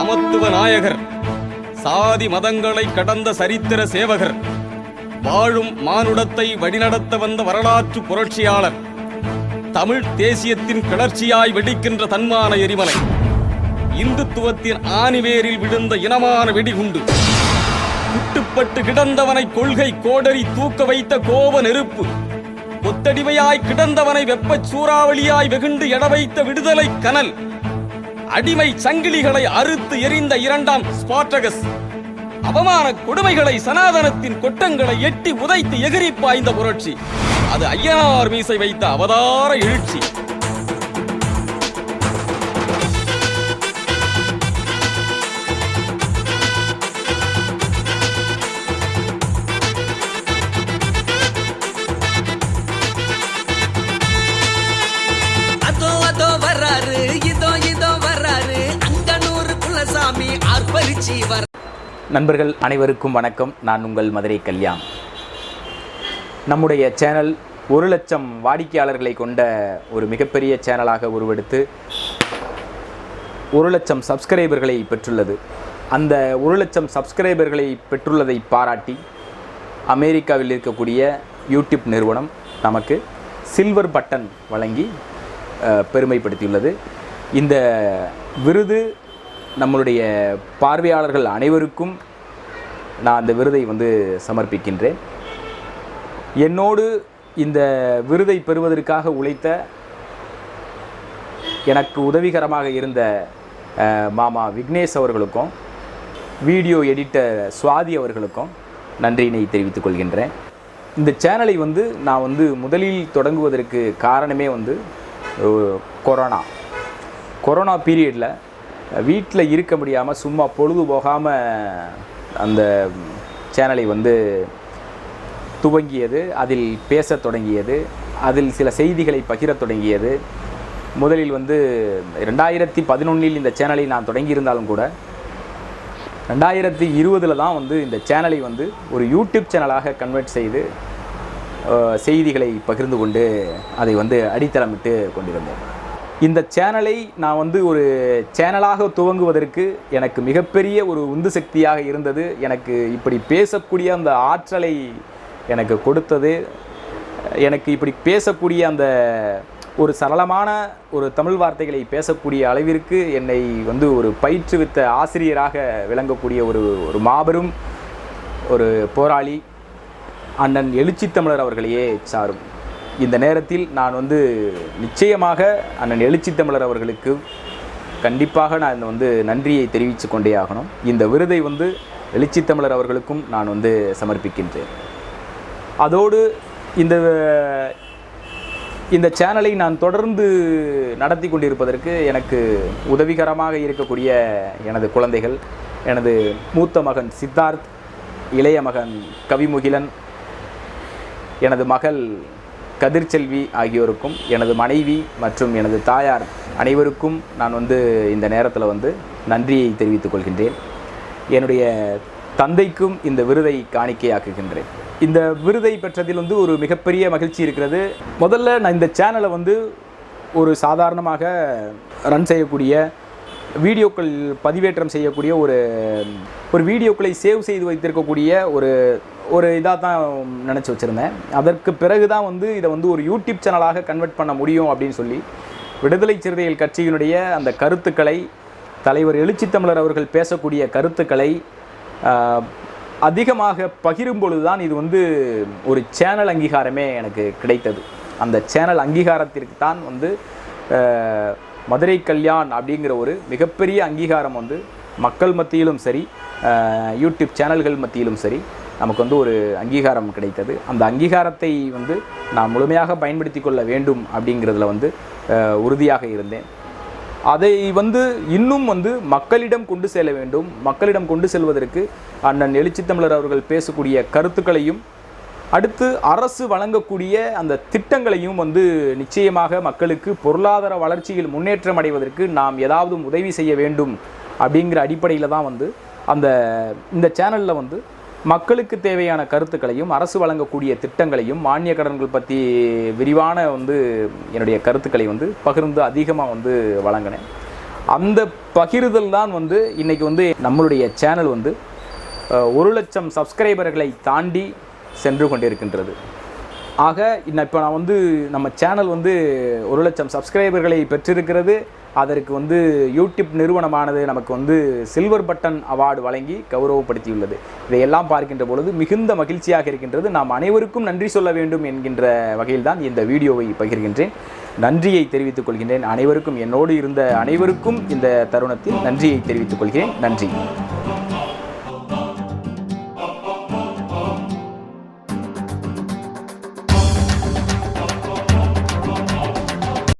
சமத்துவ நாயகர் சாதி மதங்களை கடந்த சரித்திர சேவகர் வாழும் மானுடத்தை வழிநடத்த வந்த வரலாற்று புரட்சியாளர் தமிழ் தேசியத்தின் கிளர்ச்சியாய் வெடிக்கின்ற தன்மான எரிமலை இந்துத்துவத்தின் ஆணிவேரில் விழுந்த இனமான வெடிகுண்டு குட்டுப்பட்டு கிடந்தவனை கொள்கை கோடரி தூக்க வைத்த கோப நெருப்பு கொத்தடிமையாய் கிடந்தவனை வெப்பச் சூறாவளியாய் வெகுண்டு எட வைத்த விடுதலை கனல் அடிமை சங்கிலிகளை அறுத்து எரிந்த இரண்டாம் ஸ்பாட்டகஸ். அவமான கொடுமைகளை சனாதனத்தின் கொட்டங்களை எட்டி உதைத்து எகிரி பாய்ந்த புரட்சி. அது ஐயனார் மீசை வைத்த அவதார எழுச்சி. சாமி ஆர்ப்பரிச்சி வர நண்பர்கள் அனைவருக்கும் வணக்கம். நான் உங்கள் மதுரை கல்யாண். நம்முடைய சேனல் ஒரு லட்சம் வாடிக்கையாளர்களை கொண்ட ஒரு மிகப்பெரிய சேனலாக உருவெடுத்து ஒரு லட்சம் சப்ஸ்கிரைபர்களை பெற்றுள்ளது. அந்த ஒரு லட்சம் சப்ஸ்கிரைபர்களை பெற்றுள்ளதை பாராட்டி அமெரிக்காவில் இருக்கக்கூடிய யூடியூப் நிறுவனம் நமக்கு சில்வர் பட்டன் வழங்கி பெருமைப்படுத்தியுள்ளது. இந்த விருது நம்மளுடைய பார்வையாளர்கள் அனைவருக்கும் நான் அந்த விருதை வந்து சமர்ப்பிக்கின்றேன். என்னோடு இந்த விருதை பெறுவதற்காக உழைத்த எனக்கு உதவிகரமாக இருந்த மாமா விக்னேஷ் அவர்களுக்கும் வீடியோ எடிட்டர் சுவாதி அவர்களுக்கும் நன்றியினை தெரிவித்துக் கொள்கின்றேன். இந்த சேனலை வந்து நான் வந்து முதலில் தொடங்குவதற்கு காரணமே வந்து கொரோனா. கொரோனா பீரியடில் வீட்டில் இருக்க முடியாமல் சும்மா பொழுது போகாமல் அந்த சேனலை வந்து துவங்கியது அதில் பேசத் தொடங்கியது அதில் சில செய்திகளை பகிரத் தொடங்கியது. முதலில் வந்து ரெண்டாயிரத்தி பதினொன்றில் இந்த சேனலை நான் தொடங்கியிருந்தாலும் கூட ரெண்டாயிரத்தி இருபதில் தான் வந்து இந்த சேனலை வந்து ஒரு யூடியூப் சேனலாக கன்வெர்ட் செய்து செய்திகளை பகிர்ந்து கொண்டு அதை வந்து அடித்தளமிட்டு கொண்டிருந்தேன். இந்த சேனலை நான் வந்து ஒரு சேனலாக துவங்குவதற்கு எனக்கு மிகப்பெரிய ஒரு உந்து சக்தியாக இருந்தது. எனக்கு இப்படி பேசக்கூடிய அந்த ஆற்றலை எனக்கு கொடுத்தது. எனக்கு இப்படி பேசக்கூடிய அந்த ஒரு சரளமான ஒரு தமிழ் வார்த்தைகளை பேசக்கூடிய அளவிற்கு என்னை வந்து ஒரு பயிற்றுவித்த ஆசிரியராக விளங்கக்கூடிய ஒரு ஒரு மாபெரும் ஒரு போராளி அண்ணன் எழுச்சி தமிழர் அவர்களையே சாரும். இந்த நேரத்தில் நான் வந்து நிச்சயமாக அண்ணன் எழுச்சி தமிழர் அவர்களுக்கு கண்டிப்பாக நான் வந்து நன்றியை தெரிவித்து கொண்டே ஆகணும். இந்த விருதை வந்து எழுச்சி தமிழர் அவர்களுக்கும் நான் வந்து சமர்ப்பிக்கின்றேன். அதோடு இந்த இந்த சேனலை நான் தொடர்ந்து நடத்தி கொண்டிருப்பதற்கு எனக்கு உதவிகரமாக இருக்கக்கூடிய எனது குழந்தைகள் எனது மூத்த மகன் சித்தார்த் இளைய மகன் கவிமுகிலன் எனது மகள் கதிர்ச்செல்வி ஆகியோருக்கும் எனது மனைவி மற்றும் எனது தாயார் அனைவருக்கும் நான் வந்து இந்த நேரத்தில் வந்து நன்றியை தெரிவித்துக் கொள்கின்றேன். என்னுடைய தந்தைக்கும் இந்த விருதை காணிக்கையாக்குகின்றேன். இந்த விருதை பெற்றதில் வந்து ஒரு மிகப்பெரிய மகிழ்ச்சி இருக்கிறது. முதல்ல நான் இந்த சேனலை வந்து ஒரு சாதாரணமாக ரன் செய்யக்கூடிய வீடியோக்கள் பதிவேற்றம் செய்யக்கூடிய ஒரு ஒரு வீடியோக்களை சேவ் செய்து வைத்திருக்கக்கூடிய ஒரு ஒரு இதாக தான் நினச்சி வச்சுருந்தேன். அதற்கு பிறகு தான் வந்து இதை வந்து ஒரு யூடியூப் சேனலாக கன்வெர்ட் பண்ண முடியும் அப்படின்னு சொல்லி விடுதலை சிறுத்தைகள் கட்சியினுடைய அந்த கருத்துக்களை தலைவர் எழுச்சி தமிழர் அவர்கள் பேசக்கூடிய கருத்துக்களை அதிகமாக பகிரும் பொழுது தான் இது வந்து ஒரு சேனல் அங்கீகாரமே எனக்கு கிடைத்தது. அந்த சேனல் அங்கீகாரத்திற்கு தான் வந்து மதுரை கல்யாண் அப்படிங்கிற ஒரு மிகப்பெரிய அங்கீகாரம் வந்து மக்கள் மத்தியிலும் சரி யூடியூப் சேனல்கள் மத்தியிலும் சரி நமக்கு வந்து ஒரு அங்கீகாரம் கிடைத்தது. அந்த அங்கீகாரத்தை வந்து நான் முழுமையாக பயன்படுத்தி கொள்ள வேண்டும் அப்படிங்கிறதுல வந்து உறுதியாக இருந்தேன். அதை வந்து இன்னும் வந்து மக்களிடம் கொண்டு செல்ல வேண்டும். மக்களிடம் கொண்டு செல்வதற்கு அண்ணன் எழுச்சித்தமிழர் அவர்கள் பேசக்கூடிய கருத்துக்களையும் அடுத்து அரசு வழங்கக்கூடிய அந்த திட்டங்களையும் வந்து நிச்சயமாக மக்களுக்கு பொருளாதார வளர்ச்சியில் முன்னேற்றம் அடைவதற்கு நாம் ஏதாவது உதவி செய்ய வேண்டும் அப்படிங்கிற அடிப்படையில் தான் வந்து அந்த இந்த சேனலில் வந்து மக்களுக்கு தேவையான கருத்துக்களையும் அரசு வழங்கக்கூடிய திட்டங்களையும் மானிய கடன்கள் பற்றி விரிவான வந்து என்னுடைய கருத்துக்களை வந்து பகிர்ந்து அதிகமாக வந்து வழங்கினேன். அந்த பகிர்தல் தான் வந்து இன்றைக்கி வந்து நம்மளுடைய சேனல் வந்து ஒரு லட்சம் சப்ஸ்கிரைபர்களை தாண்டி சென்று கொண்டிருக்கின்றது. ஆக இன்ன இப்போ நான் வந்து நம்ம சேனல் வந்து ஒரு லட்சம் சப்ஸ்கிரைபர்களை பெற்றிருக்கிறது. அதற்கு வந்து யூடியூப் நிறுவனமானது நமக்கு வந்து சில்வர் பட்டன் அவார்டு வழங்கி கௌரவப்படுத்தியுள்ளது. இதையெல்லாம் பார்க்கின்ற பொழுது மிகுந்த மகிழ்ச்சியாக இருக்கின்றது. நாம் அனைவருக்கும் நன்றி சொல்ல வேண்டும் என்கின்ற வகையில்தான் இந்த வீடியோவை பகிர்கின்றேன். நன்றியை தெரிவித்துக் கொள்கின்றேன். அனைவருக்கும் என்னோடு இருந்த அனைவருக்கும் இந்த தருணத்தில் நன்றியை தெரிவித்துக் கொள்கிறேன். நன்றி.